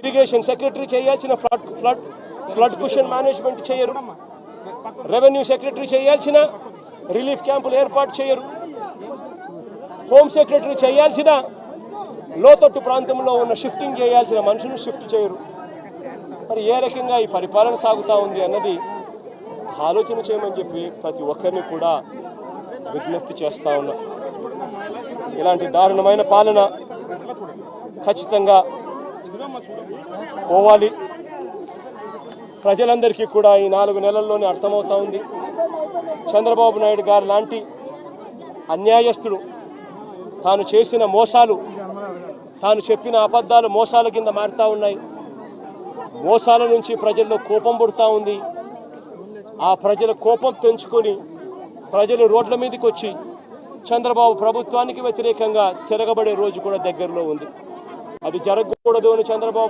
Irrigation secretary చేయాల్సిన flood flood flood cushion management చేయరు. Revenue secretary చేయాల్సిన రిలీఫ్ క్యాంపులు ఏర్పాటు చేయరు. హోమ్ సెక్రటరీ చేయాల్సిన లోతట్టు ప్రాంతంలో ఉన్న షిఫ్టింగ్ చేయాల్సిన మనుషులు షిఫ్ట్ చేయరు. మరి ఏ రకంగా ఈ పరిపాలన సాగుతూ ఉంది అన్నది ఆలోచన చేయమని చెప్పి ప్రతి ఒక్కరిని కూడా విజ్ఞప్తి చేస్తూ ఉన్నా. ఇలాంటి దారుణమైన పాలన ఖచ్చితంగా పోవాలి. ప్రజలందరికీ కూడా ఈ నాలుగు నెలల్లోనే అర్థమవుతా ఉంది. చంద్రబాబు నాయుడు గారు లాంటి అన్యాయస్తుడు తాను చేసిన మోసాలు తాను చెప్పిన అబద్ధాలు మోసాల కింద మారుతా ఉన్నాయి. మోసాల నుంచి ప్రజల్లో కోపం పుడుతూ ఉంది. ఆ ప్రజల కోపం పెంచుకొని ప్రజలు రోడ్ల మీదకి వచ్చి చంద్రబాబు ప్రభుత్వానికి వ్యతిరేకంగా తిరగబడే రోజు కూడా దగ్గరలో ఉంది. అది జరగకూడదు అని చంద్రబాబు